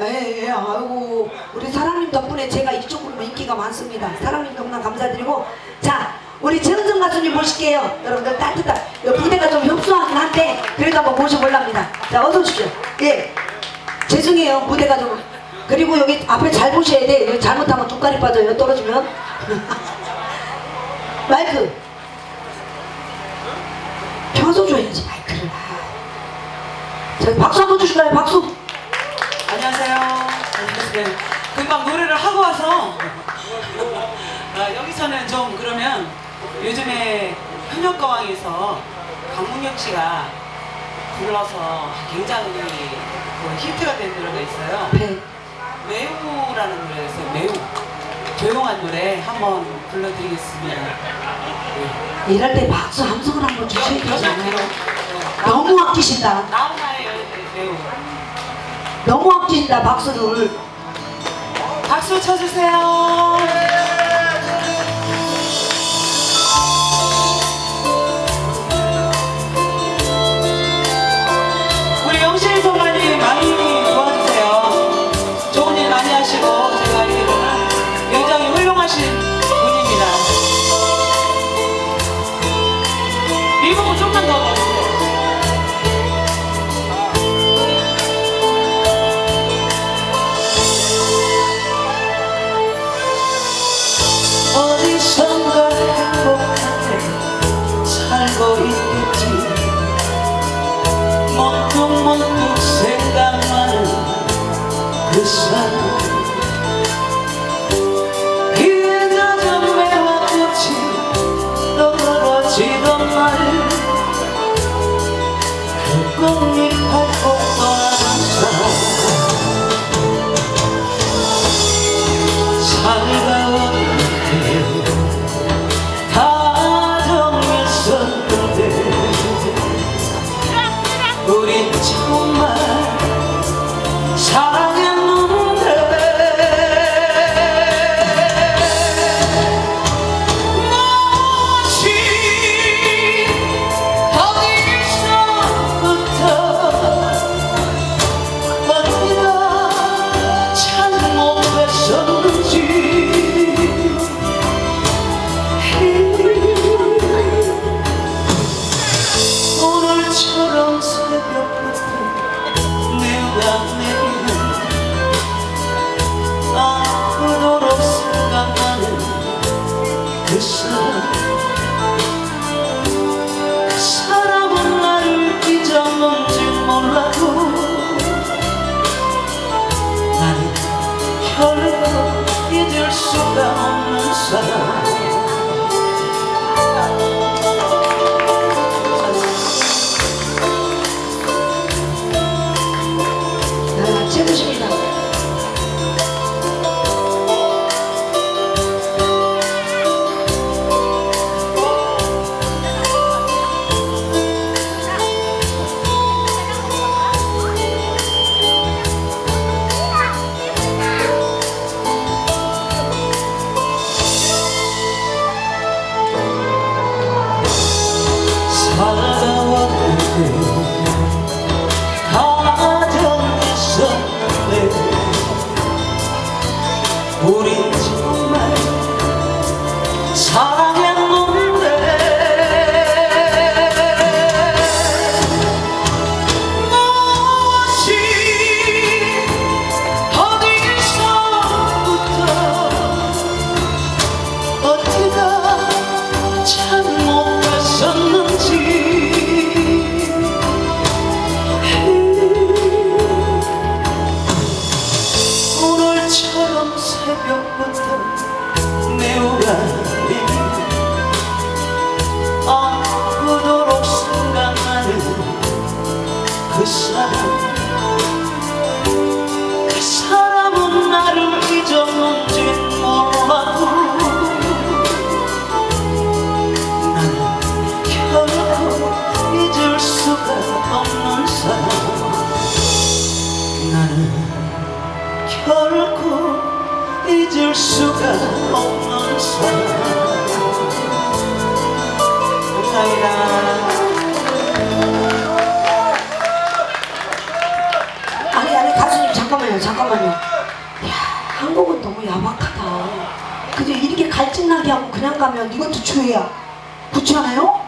예, 예, 아이고, 우리 사랑님 덕분에 제가 이쪽으로 인기가 많습니다. 사랑님 너무나 감사드리고. 자, 우리 최은정 가수님 모실게요. 여러분들 따뜻한, 이 무대가 좀 협소하긴 한데, 그래도 한번 모셔볼랍니다. 자, 어서 오십시오. 예. 죄송해요, 무대가 좀. 그리고 여기 앞에 잘 보셔야 돼. 여기 잘못하면 두까리 빠져요, 떨어지면. 마이크. 펴서 줘야지, 마이크를. 자, 박수 한번 주실까요, 박수? 안녕하세요. 안녕하세요. 금방 노래를 하고 와서 아, 여기서는 좀 그러면 요즘에 현역가왕에서 강문경 씨가 불러서 굉장히 그 히트가 된 노래가 있어요. 네. 매우라는 노래에서 매우 조용한 노래 한번 불러드리겠습니다. 네. 이럴 때 박수 함성을 한번 주셔야 되잖아요. 너무 아끼신다. 나훈아의 매우 너무 아끼신다, 박수를. 박수 쳐주세요. 어디 그 사람 그 사람은 나를 잊었는지 몰라도 나는 결코 잊을 수가 없는 사람. 나는 결코 잊을 수가 없는 사람 잠깐만요. 잠깐만요. 야, 한국은 너무 야박하다. 그죠? 이렇게 갈증나게 하고 그냥 가면 이것도 죄야. 그렇지 않아요?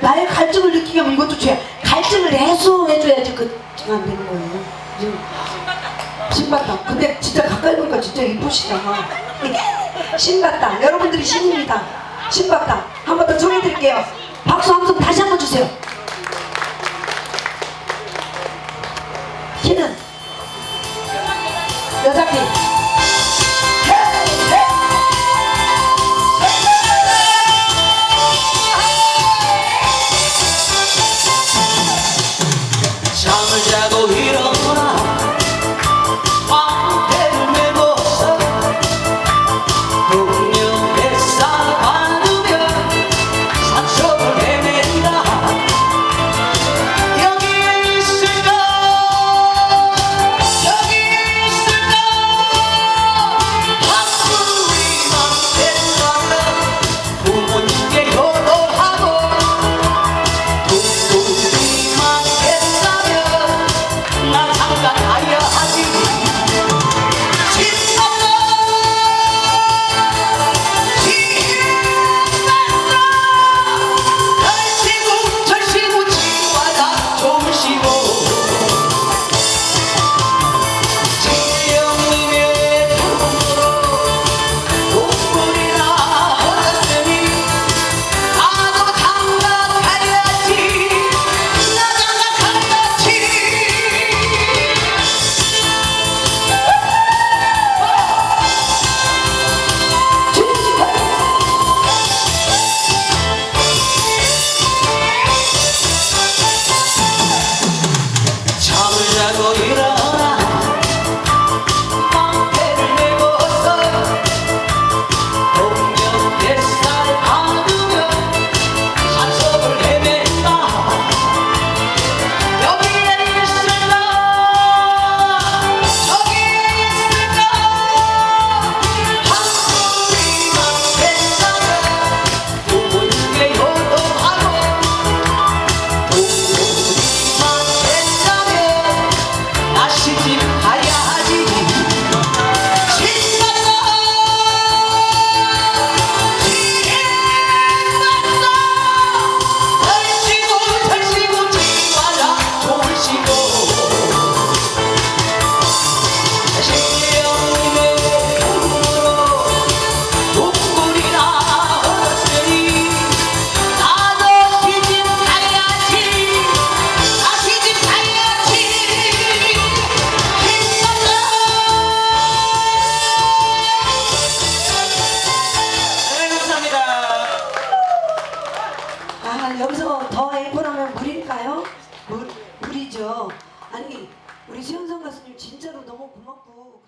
나의 갈증을 느끼게 하면 이것도 죄야. 갈증을 해소해줘야지 그안 되는 거예요. 지금 신봤다. 근데 진짜 가까이 보니까 진짜 이쁘시다. 신봤다. 여러분들이 신입니다. 신봤다. 한 번더 청해드릴게요. 박수 한 번 다시 한 번 주세요. 여 아 여기서 더 앵콜하면 무리일까요? 무, 무리죠. 아니 우리 최은성 가수님 진짜로 너무 고맙고.